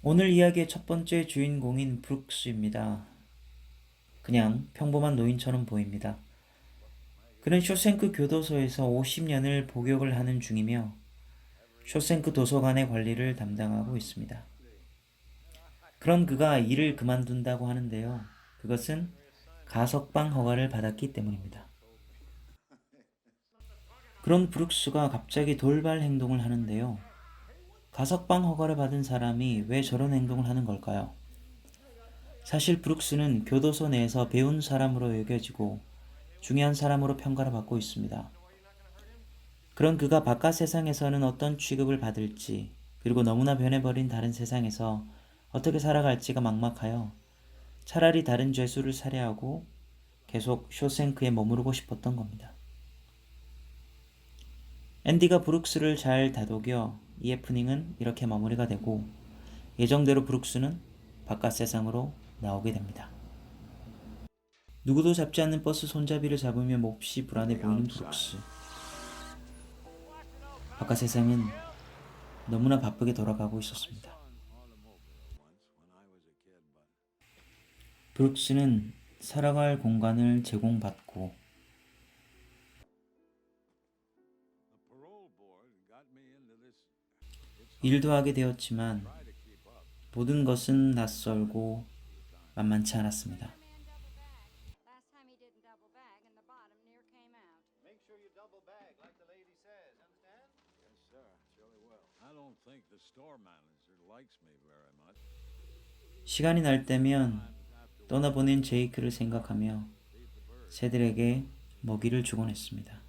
오늘 이야기의 첫 번째 주인공인 브룩스입니다. 그냥 평범한 노인처럼 보입니다. 그는 쇼생크 교도소에서 50년을 복역을 하는 중이며 쇼생크 도서관의 관리를 담당하고 있습니다. 그런 그가 일을 그만둔다고 하는데요. 그것은 가석방 허가를 받았기 때문입니다. 그런 브룩스가 갑자기 돌발 행동을 하는데요. 가석방 허가를 받은 사람이 왜 저런 행동을 하는 걸까요? 사실 브룩스는 교도소 내에서 배운 사람으로 여겨지고 중요한 사람으로 평가를 받고 있습니다. 그런 그가 바깥 세상에서는 어떤 취급을 받을지, 그리고 너무나 변해버린 다른 세상에서 어떻게 살아갈지가 막막하여 차라리 다른 죄수를 살해하고 계속 쇼생크에 머무르고 싶었던 겁니다. 앤디가 브룩스를 잘 다독여 이 해프닝은 이렇게 마무리가 되고 예정대로 브룩스는 바깥 세상으로 나오게 됩니다. 누구도 잡지 않는 버스 손잡이를 잡으며 몹시 불안해 보이는 브룩스. 바깥 세상은 너무나 바쁘게 돌아가고 있었습니다. 브룩스는 살아갈 공간을 제공받고 일도 하게 되었지만 모든 것은 낯설고 만만치 않았습니다. 시간이 날 때면 떠나보낸 제이크를 생각하며 새들에게 먹이를 주곤 했습니다.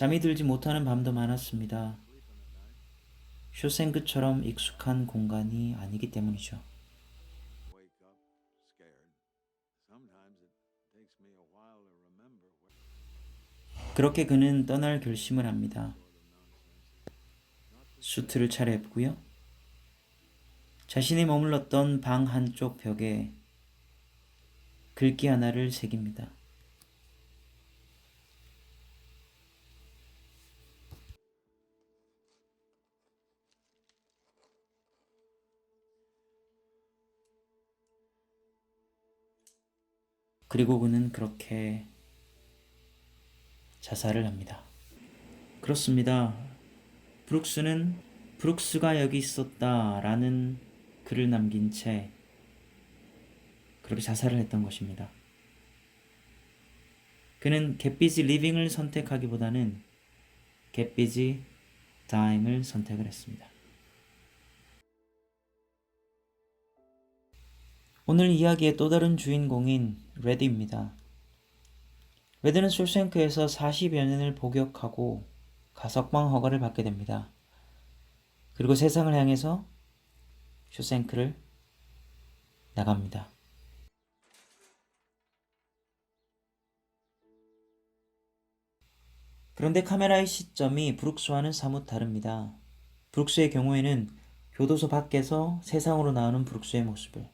잠이 들지 못하는 밤도 많았습니다. 쇼생크처럼 익숙한 공간이 아니기 때문이죠. 그렇게 그는 떠날 결심을 합니다. 수트를 차려입고요. 자신이 머물렀던 방 한쪽 벽에 글귀 하나를 새깁니다. 그리고 그는 그렇게 자살을 합니다. 그렇습니다. 브룩스는 브룩스가 여기 있었다라는 글을 남긴 채 그렇게 자살을 했던 것입니다. 그는 겟비지 리빙을 선택하기보다는 겟비지 다잉을 선택을 했습니다. 오늘 이야기의 또 다른 주인공인 레드입니다. 레드는 쇼생크에서 40여 년을 복역하고 가석방 허가를 받게 됩니다. 그리고 세상을 향해서 쇼생크를 나갑니다. 그런데 카메라의 시점이 브룩스와는 사뭇 다릅니다. 브룩스의 경우에는 교도소 밖에서 세상으로 나오는 브룩스의 모습을,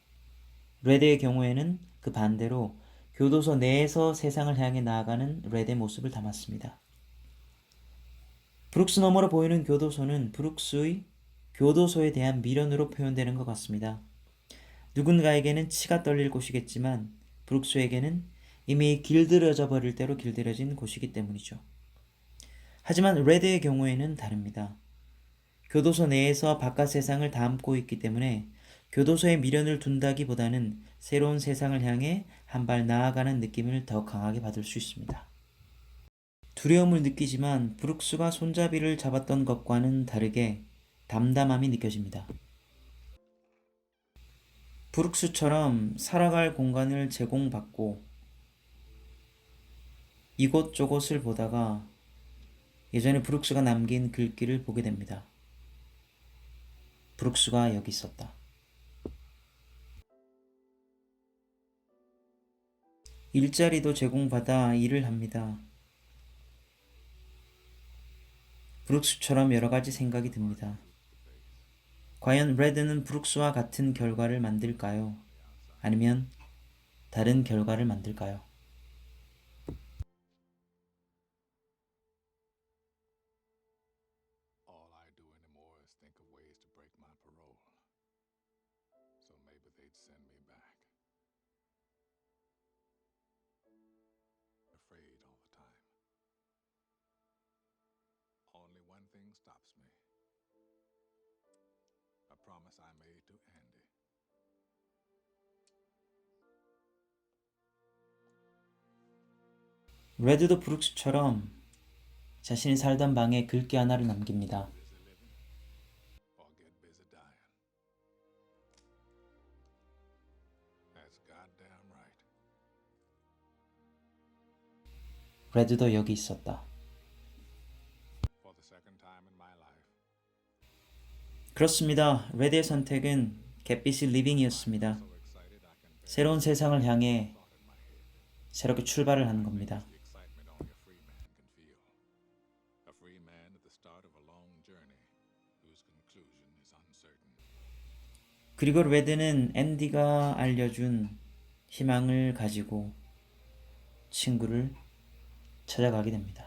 레드의 경우에는 그 반대로 교도소 내에서 세상을 향해 나아가는 레드의 모습을 담았습니다. 브룩스 너머로 보이는 교도소는 브룩스의 교도소에 대한 미련으로 표현되는 것 같습니다. 누군가에게는 치가 떨릴 곳이겠지만 브룩스에게는 이미 길들여져 버릴 대로 길들여진 곳이기 때문이죠. 하지만 레드의 경우에는 다릅니다. 교도소 내에서 바깥 세상을 담고 있기 때문에 교도소에 미련을 둔다기보다는 새로운 세상을 향해 한 발 나아가는 느낌을 더 강하게 받을 수 있습니다. 두려움을 느끼지만 브룩스가 손잡이를 잡았던 것과는 다르게 담담함이 느껴집니다. 브룩스처럼 살아갈 공간을 제공받고 이곳저곳을 보다가 예전에 브룩스가 남긴 글귀를 보게 됩니다. 브룩스가 여기 있었다. 일자리도 제공받아 일을 합니다. 브룩스처럼 여러 가지 생각이 듭니다. 과연 레드는 브룩스와 같은 결과를 만들까요? 아니면 다른 결과를 만들까요? Stops me. A promise I made to Andy. 레드도 브룩스처럼 자신이 살던 방에 글귀 하나를 남깁니다. 레드도 여기 있었다. 그렇습니다. 레드의 선택은 갯빛이 리빙이었습니다. 새로운 세상을 향해. 새롭게 출발을 하는 겁니다. 그리고 레드는 앤디가 알려준 희망을 가지고 친구를 찾아가게 됩니다.